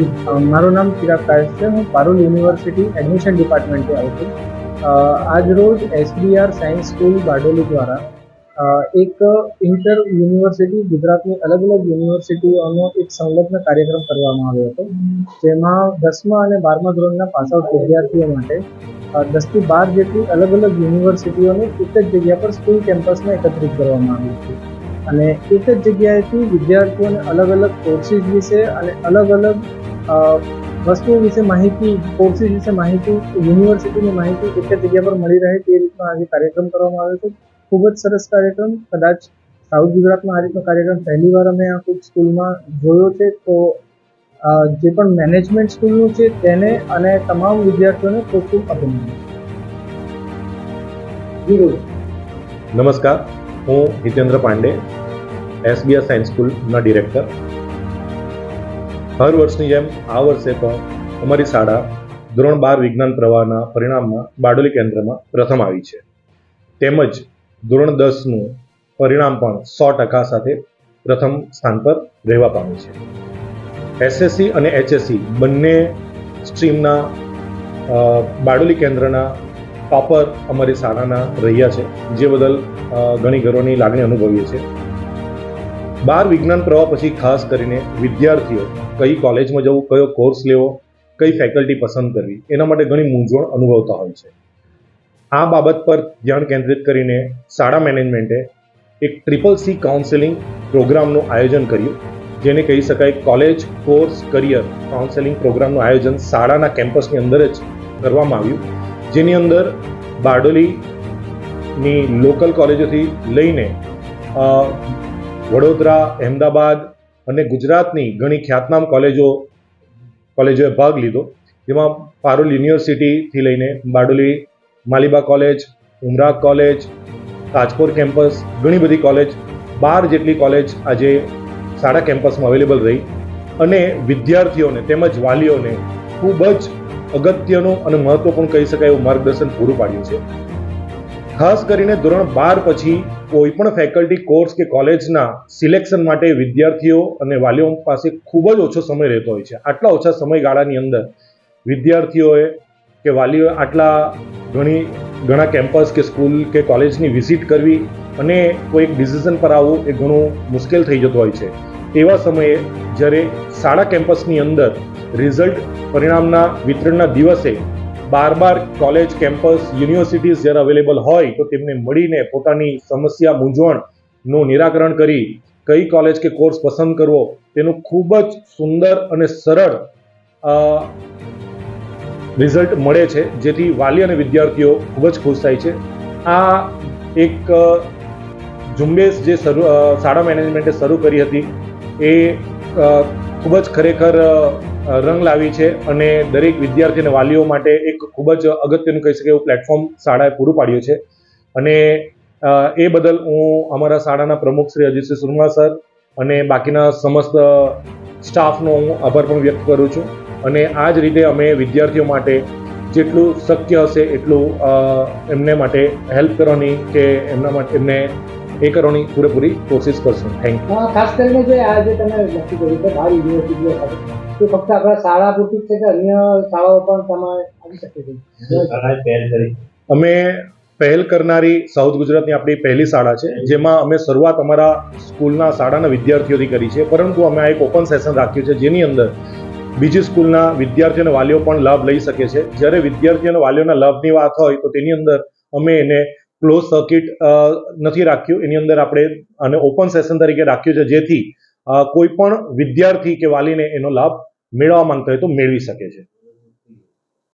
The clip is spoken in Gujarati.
મારું નામ ચિરાગ કાયસ છે. હું પારુલ યુનિવર્સિટી એડમિશન ડિપાર્ટમેન્ટથી આવું છું. આજ રોજ એસબીઆર સાયન્સ સ્કૂલ બારડોલી દ્વારા એક ઇન્ટર યુનિવર્સિટી, ગુજરાતની અલગ અલગ યુનિવર્સિટીઓનો એક સંલગ્ન કાર્યક્રમ કરવામાં આવ્યો હતો, જેમાં દસમા અને બારમા ધોરણના પાસઆઉટ વિદ્યાર્થીઓ માટે દસથી બાર જેટલી અલગ અલગ યુનિવર્સિટીઓને એક જ જગ્યા પર સ્કૂલ કેમ્પસમાં એકત્રિત કરવામાં આવ્યું છે. અને એક જ જગ્યાએથી વિદ્યાર્થીઓને અલગ અલગ કોર્સિસ વિશે અને અલગ અલગ વસ્તુઓ વિશે માહિતી કોર્સિસ વિશે માહિતી યુનિવર્સિટીની માહિતી એક જ જગ્યા પર મળી રહે તે રીતનો આજે કાર્યક્રમ કરવામાં આવ્યો છે. ખૂબ જ સરસ કાર્યક્રમ. કદાચ સાઉથ ગુજરાતમાં આ રીતનો કાર્યક્રમ પહેલી વાર અમે આ કોઈ સ્કૂલમાં જોયો છે, તો જે પણ મેનેજમેન્ટ સ્કૂલનું છે તેને અને તમામ વિદ્યાર્થીઓને ખૂબ ખૂબ અભિનંદન. નમસ્કાર. હું હિતેન્દ્ર પાંડે, એસબીઆઈ સાયન્સ સ્કૂલના ડિરેક્ટર. હર વર્ષની જેમ આ વર્ષે પણ અમારી શાળા ધોરણ બાર વિજ્ઞાન પ્રવાહના પરિણામમાં બારડોલી કેન્દ્રમાં પ્રથમ આવી છે. તેમજ ધોરણ દસનું પરિણામ પણ સો ટકા સાથે પ્રથમ સ્થાન પર રહેવા પામ્યું છે. એસએસસી અને એચએસસી બંને સ્ટ્રીમના બારડોલી કેન્દ્રના ટોપર અમારી શાળાના રહ્યા છે, જે બદલ ઘણી ગર્વની લાગણી અનુભવીએ છીએ. બાર વિજ્ઞાન પ્રવાહ પછી ખાસ કરીને વિદ્યાર્થીઓ કઈ કોલેજમાં જવું, કયો કોર્સ લેવો, કઈ ફેકલ્ટી પસંદ કરવી, એના માટે ઘણી મૂંઝવણ અનુભવતા હોય છે. આ બાબત પર ધ્યાન કેન્દ્રિત કરીને શાળા મેનેજમેન્ટે એક ટ્રિપલ સી કાઉન્સેલિંગ પ્રોગ્રામનું આયોજન કર્યું, જેને કહી શકાય કોલેજ કોર્સ કરિયર કાઉન્સેલિંગ પ્રોગ્રામનું આયોજન શાળાના કેમ્પસની અંદર જ કરવામાં આવ્યું. જેની અંદર બારડોલીની લોકલ કોલેજોથી લઈને વડોદરા, અહેમદાબાદ અને ગુજરાતની ઘણી ખ્યાતનામ કોલેજો, કોલેજોએ ભાગ લીધો. જેમાં પારુલ યુનિવર્સિટીથી લઈને Bardoli, Maliba college, Umra college, Tajpur campus, ઘણી બધી કોલેજ, બાર જેટલી કોલેજ આજે શાળા કેમ્પસમાં અવેલેબલ રહી. અને વિદ્યાર્થીઓને તેમજ વાલીઓને ખૂબ જ અગત્યનું અને મહત્વપૂર્ણ કહી શકાય એવું માર્ગદર્શન પૂરું પાડ્યું છે. ખાસ કરીને ધોરણ બાર પછી કોઈ પણ ફેકલ્ટી કોર્સ કે કોલેજના સિલેક્શન માટે વિદ્યાર્થીઓ અને વાલીઓ પાસે ખૂબ જ ઓછો સમય રહેતો હોય છે. આટલા ઓછા સમયગાળાની અંદર વિદ્યાર્થીઓએ કે વાલીઓએ આટલા ઘણી, ઘણા કેમ્પસ કે સ્કૂલ કે કોલેજની વિઝિટ કરવી અને કોઈ એક ડિસિઝન પર આવવું એ ઘણું મુશ્કેલ થઈ જતું હોય છે. એવા સમયે જ્યારે શાળા કેમ્પસની અંદર રિઝલ્ટ પરિણામના વિતરણના દિવસે બાર બાર કોલેજ કેમ્પસ, યુનિવર્સિટીઝ જ્યારે અવેલેબલ હોય તો તેમને મળીને પોતાની સમસ્યા મૂંઝવણનું નિરાકરણ કરી કઈ કોલેજ કે કોર્સ પસંદ કરવો, તેનું ખૂબ જ સુંદર અને સરળ રિઝલ્ટ મળે છે. જેથી વાલી અને વિદ્યાર્થીઓ ખૂબ જ ખુશ થાય છે. આ એક ઝુંબેશ જે શરૂ શાળા મેનેજમેન્ટે શરૂ કરી હતી એ ખૂબ જ ખરેખર રંગ લાવી છે અને દરેક વિદ્યાર્થી અને વાલીઓ માટે એક ખૂબ જ અગત્યનું કહી શકાય એવું પ્લેટફોર્મ શાળાએ પૂરું પાડ્યું છે. અને એ બદલ હું અમારા શાળાના પ્રમુખ શ્રી અજીતસિંહ સુરમા સર અને બાકીના સમસ્ત સ્ટાફનો હું આભાર પણ વ્યક્ત કરું છું. અને આ જ રીતે અમે વિદ્યાર્થીઓ માટે જેટલું શક્ય હશે એટલું એમને માટે હેલ્પ કરવાની કે એમના માટે, એમને એ કરવાની પૂરેપૂરી કોશિશ કરશું. થેન્ક યુ ખાસ કરીને જે આ જે તમે નક્કી કર્યું છે બાર યુનિવર્સિટીઓ સાથે તે ફક્ત આપણા શાળા પૂરતી જ છે કે અન્ય શાળાઓ પણ તમે આવી શકે છે? અમે પહેલ કરનારી સાઉથ ગુજરાતની આપણી પહેલી શાળા છે જેમાં અમે શરૂઆત અમારા સ્કૂલના શાળાના વિદ્યાર્થીઓથી કરી છે પરંતુ અમે આ એક ઓપન સેશન રાખ્યું છે જેની અંદર બીજી સ્કૂલના વિદ્યાર્થીઓ અને વાલીઓ પણ લાભ લઈ શકે છે. જ્યારે વિદ્યાર્થીઓ અને વાલીઓના લાભની વાત હોય તો તેની અંદર અમે એને ક્લોઝ સર્કિટ નથી રાખ્યું. એની અંદર આપણે આને ઓપન સેશન તરીકે રાખ્યું છે, જેથી કોઈ પણ વિદ્યાર્થી કે વાલીને એનો લાભ મેળવવા માંગતો હોય તો મેળવી શકે છે.